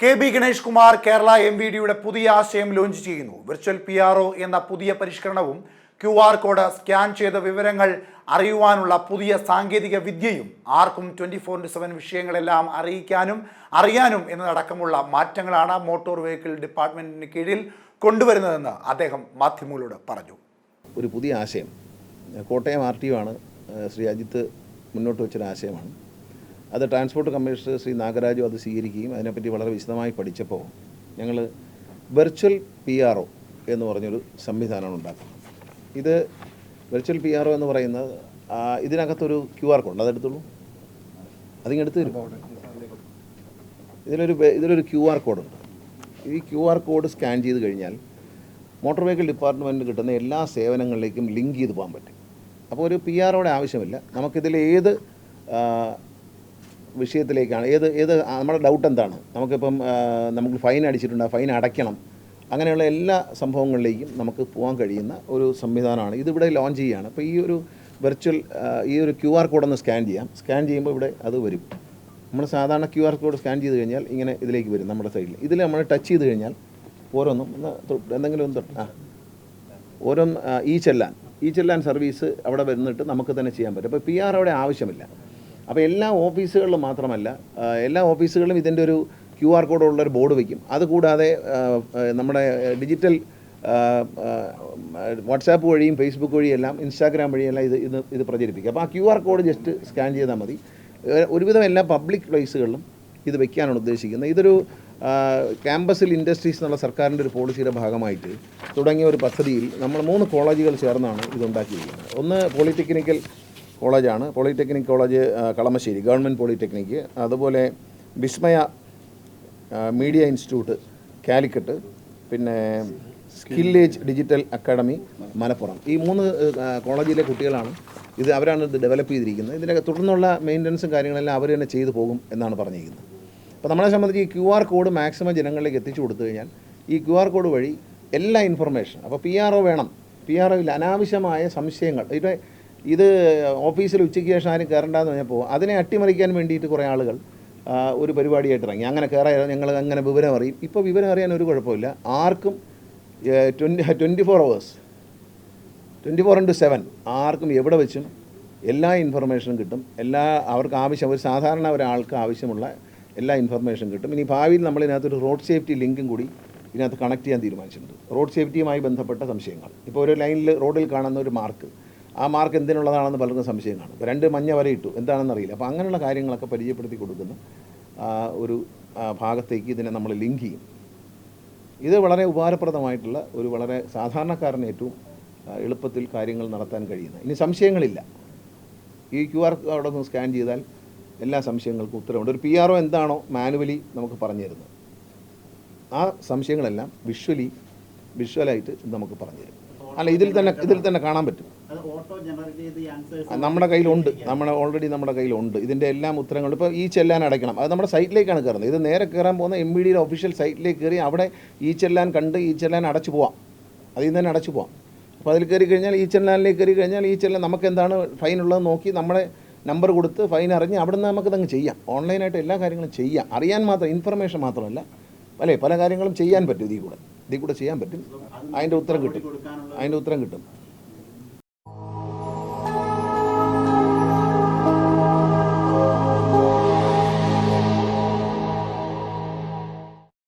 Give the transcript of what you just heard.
K B Ganesh Kumar Kerala M V ഡിയുടെ പുതിയ ആശയം ലോഞ്ച് ചെയ്യുന്നു. വിർച്വൽ പി ആർ ഒ എന്ന പുതിയ പരിഷ്കരണവും ക്യു ആർ കോഡ് സ്കാൻ ചെയ്ത വിവരങ്ങൾ അറിയുവാനുള്ള പുതിയ സാങ്കേതിക വിദ്യയും ആർക്കും ട്വന്റി ഫോർ ഇന്റു സെവൻ വിഷയങ്ങളെല്ലാം അറിയിക്കാനും അറിയാനും എന്നതടക്കമുള്ള മാറ്റങ്ങളാണ് മോട്ടോർ വെഹിക്കിൾ ഡിപ്പാർട്ട്മെന്റിന് കീഴിൽ കൊണ്ടുവരുന്നതെന്ന് അദ്ദേഹം മാധ്യമങ്ങളോട് പറഞ്ഞു. ഒരു പുതിയ ആശയം കോട്ടയം ആർ ടി ആണ് ശ്രീ അജിത്ത് മുന്നോട്ട് വെച്ചൊരു ആശയമാണ് അത് ട്രാൻസ്പോർട്ട് കമ്മീഷണർ ശ്രീ നാഗരാജു അത് സ്വീകരിക്കുകയും അതിനെപ്പറ്റി വളരെ വിശദമായി പഠിച്ചപ്പോൾ ഞങ്ങൾ വെർച്വൽ പി ആർ ഒ എന്ന് പറഞ്ഞൊരു സംവിധാനമാണ് ഉണ്ടാക്കുന്നത്. ഇത് വെർച്വൽ പി ആർ ഒ എന്ന് പറയുന്നത് ഇതിനകത്തൊരു ക്യു ആർ കോഡ് അതെടുത്തോളൂ. അതിങ്ങെടുത്ത് തരും. ഇതിലൊരു ഇതിലൊരു ക്യു ആർ കോഡുണ്ട് ഈ ക്യു ആർ കോഡ് സ്കാൻ ചെയ്ത് കഴിഞ്ഞാൽ മോട്ടോർ വെഹിക്കിൾ ഡിപ്പാർട്ട്മെന്റിന് കിട്ടുന്ന എല്ലാ സേവനങ്ങളിലേക്കും ലിങ്ക് ചെയ്ത് പോകാൻ പറ്റും. അപ്പോൾ ഒരു പി ആറോടെ ആവശ്യമില്ല. നമുക്കിതിൽ ഏത് വിഷയത്തിലേക്കാണ്. ഏത് ഏത് നമ്മുടെ ഡൗട്ട് എന്താണ്? നമുക്കിപ്പം നമുക്ക് ഫൈൻ അടിച്ചിട്ടുണ്ട് ഫൈൻ അടയ്ക്കണം. അങ്ങനെയുള്ള എല്ലാ സംഭവങ്ങളിലേക്കും നമുക്ക് പോകാൻ കഴിയുന്ന ഒരു സംവിധാനമാണ്. ഇതിവിടെ ലോഞ്ച് ചെയ്യുകയാണ് അപ്പോൾ ഈ ഒരു വെർച്വൽ ഈ ഒരു ക്യു ആർ കോഡൊന്ന് സ്കാൻ ചെയ്യാം. സ്കാൻ ചെയ്യുമ്പോൾ ഇവിടെ അത് വരും. നമ്മൾ സാധാരണ ക്യു ആർ കോഡ് സ്കാൻ ചെയ്ത് കഴിഞ്ഞാൽ ഇങ്ങനെ ഇതിലേക്ക് വരും നമ്മുടെ സൈഡിൽ ഇതിൽ നമ്മൾ ടച്ച് ചെയ്ത് കഴിഞ്ഞാൽ ഓരോന്നും ഒന്ന് എന്തെങ്കിലും ഒന്ന് തൊട്ട് ആ ഓരോന്ന് ഈ ചെല്ലാൻ ഈ ചെല്ലാൻ സർവീസ് അവിടെ വന്നിട്ട് നമുക്ക് തന്നെ ചെയ്യാൻ പറ്റും. അപ്പോൾ പി ആർ അവിടെ ആവശ്യമില്ല. അപ്പോൾ എല്ലാ ഓഫീസുകളിലും മാത്രമല്ല എല്ലാ ഓഫീസുകളിലും ഇതിന്റെ ഒരു ക്യു ആർ കോഡുള്ളൊരു ബോർഡ് വയ്ക്കും അതുകൂടാതെ നമ്മുടെ ഡിജിറ്റൽ വാട്സാപ്പ് വഴിയും ഫേസ്ബുക്ക് വഴിയും എല്ലാം ഇൻസ്റ്റാഗ്രാം വഴിയെല്ലാം ഇത് ഇത് ഇത് പ്രചരിപ്പിക്കും. അപ്പോൾ ആ Q R code just scan ചെയ്താൽ മതി. ഒരുവിധം എല്ലാ പബ്ലിക് പ്ലേസുകളിലും ഇത് വെക്കാനാണ് ഉദ്ദേശിക്കുന്നത്. ഇതൊരു ക്യാമ്പസിൽ ഇൻഡസ്ട്രീസ് എന്നുള്ള സർക്കാരിന്റെ ഒരു പോളിസിയുടെ ഭാഗമായിട്ട് തുടങ്ങിയ ഒരു പദ്ധതിയിൽ നമ്മൾ മൂന്ന് കോളേജുകൾ ചേർന്നാണ് ഇതുണ്ടാക്കിയിരിക്കുന്നത്. ഒന്ന് പോളിടെക്നിക്കൽ കോളേജാണ്. Polytechnic college Kalamassery government polytechnic അതുപോലെ വിസ്മയ മീഡിയ ഇൻസ്റ്റിറ്റ്യൂട്ട് കാലിക്കറ്റ്. പിന്നെ സ്കില്ലേജ് ഡിജിറ്റൽ അക്കാഡമി മലപ്പുറം. ഈ മൂന്ന് കോളേജിലെ കുട്ടികളാണ് ഇത് അവരാണ് ഇത് ഡെവലപ്പ് ചെയ്തിരിക്കുന്നത്. ഇതിന്റെ തുടർന്നുള്ള മെയിന്റനൻസും കാര്യങ്ങളെല്ലാം അവർ തന്നെ ചെയ്തു പോകും എന്നാണ് പറഞ്ഞിരിക്കുന്നത്. അപ്പോൾ നമ്മളെ സംബന്ധിച്ച് ഈ ക്യു ആർ കോഡ് മാക്സിമം ജനങ്ങളിലേക്ക് എത്തിച്ചു കൊടുത്തു കഴിഞ്ഞാൽ ഈ ക്യു ആർ കോഡ് വഴി എല്ലാ ഇൻഫർമേഷൻ അപ്പോൾ പി ആർ ഒ വേണം. പി ആർ ഒയിൽ അനാവശ്യമായ സംശയങ്ങൾ ഇത് ഇത് ഓഫീസിൽ ഉച്ചയ്ക്ക് ശേഷം ആരും കയറണ്ടെന്ന് പറഞ്ഞപ്പോൾ അതിനെ അട്ടിമറിക്കാൻ വേണ്ടിയിട്ട് കുറേ ആളുകൾ ഒരു പരിപാടിയായിട്ട് ഇറങ്ങി. അങ്ങനെ കയറാൻ ഞങ്ങൾ അങ്ങനെ വിവരം അറിയും. ഇപ്പോൾ വിവരം അറിയാൻ ഒരു കുഴപ്പമില്ല. ആർക്കും twenty twenty four hours twenty four into seven ആർക്കും എവിടെ വെച്ചും എല്ലാ ഇൻഫർമേഷനും കിട്ടും. എല്ലാ അവർക്ക് ആവശ്യം ഒരു സാധാരണ ഒരാൾക്ക് ആവശ്യമുള്ള എല്ലാ ഇൻഫർമേഷനും കിട്ടും. ഇനി ഭാവിയിൽ നമ്മൾ ഇതിനകത്തൊരു റോഡ് സേഫ്റ്റി ലിങ്കും കൂടി ഇതിനകത്ത് കണക്ട് ചെയ്യാൻ തീരുമാനിച്ചിട്ടുണ്ട്. റോഡ് സേഫ്റ്റിയുമായി ബന്ധപ്പെട്ട സംശയങ്ങൾ. ഇപ്പോൾ ഒരു ലൈനിൽ റോഡിൽ കാണുന്ന ഒരു മാർക്ക്. ആ മാർക്ക് എന്തിനുള്ളതാണെന്ന് പലർക്കും സംശയം കാണും. രണ്ട് മഞ്ഞ വര ഇട്ടു. എന്താണെന്ന് അറിയില്ല. അപ്പോൾ അങ്ങനെയുള്ള കാര്യങ്ങളൊക്കെ പരിചയപ്പെടുത്തി കൊടുക്കുന്ന ഒരു ഭാഗത്തേക്ക് ഇതിനെ നമ്മൾ ലിങ്ക് ചെയ്യും. ഇത് വളരെ ഉപകാരപ്രദമായിട്ടുള്ള ഒരു വളരെ സാധാരണക്കാരന് ഏറ്റവും എളുപ്പത്തിൽ കാര്യങ്ങൾ നടത്താൻ കഴിയുന്ന. ഇനി സംശയങ്ങളില്ല. ഈ ക്യു ആർ അവിടെ ഒന്ന് സ്കാൻ ചെയ്താൽ എല്ലാ സംശയങ്ങൾക്കും ഉത്തരവുണ്ട്. ഒരു പി ആർ ഒ എന്താണോ മാനുവലി നമുക്ക് പറഞ്ഞു തരുന്നത്. ആ സംശയങ്ങളെല്ലാം വിഷ്വലി വിഷ്വലായിട്ട് നമുക്ക് പറഞ്ഞു തരും. അല്ല ഇതിൽ തന്നെ ഇതിൽ തന്നെ കാണാൻ പറ്റും. നമ്മുടെ കയ്യിലുണ്ട്. നമ്മുടെ ഓൾറെഡി നമ്മുടെ കയ്യിലുണ്ട്. ഇതിന്റെ എല്ലാം ഉത്തരങ്ങളും ഇപ്പോൾ ഈ ചെല്ലാൻ അടയ്ക്കണം. അത് നമ്മുടെ സൈറ്റിലേക്കാണ് കയറുന്നത്. ഇത് നേരെ കയറാൻ പോകുന്ന എം ബി ഡിയുടെ ഒഫീഷ്യൽ സൈറ്റിലേക്ക് കയറി അവിടെ ഈ ചെല്ലാൻ കണ്ട് ഈ ചെല്ലാൻ അടച്ചു പോവാം. അതിൽ നിന്ന് തന്നെ അടച്ചു പോവാം. അപ്പോൾ അതിൽ കയറി കഴിഞ്ഞാൽ ഈ ചെല്ലാനിലേക്ക് കയറി കഴിഞ്ഞാൽ ഈ ചെല്ലാൻ നമുക്ക് എന്താണ് ഫൈൻ ഉള്ളത് നോക്കി നമ്മുടെ നമ്പർ കൊടുത്ത് ഫൈൻ അറിഞ്ഞ് അവിടെ നിന്ന് നമുക്കതങ്ങ് ചെയ്യാം. ഓൺലൈനായിട്ട് എല്ലാ കാര്യങ്ങളും ചെയ്യാം. അറിയാൻ മാത്രം ഇൻഫർമേഷൻ മാത്രമല്ല. അല്ലേ? പല കാര്യങ്ങളും ചെയ്യാൻ പറ്റും ഇതിൽ കൂടെ. ഇതിൽ കൂടെ ചെയ്യാൻ പറ്റും. അതിന്റെ ഉത്തരം കിട്ടും. അതിന്റെ ഉത്തരം കിട്ടും.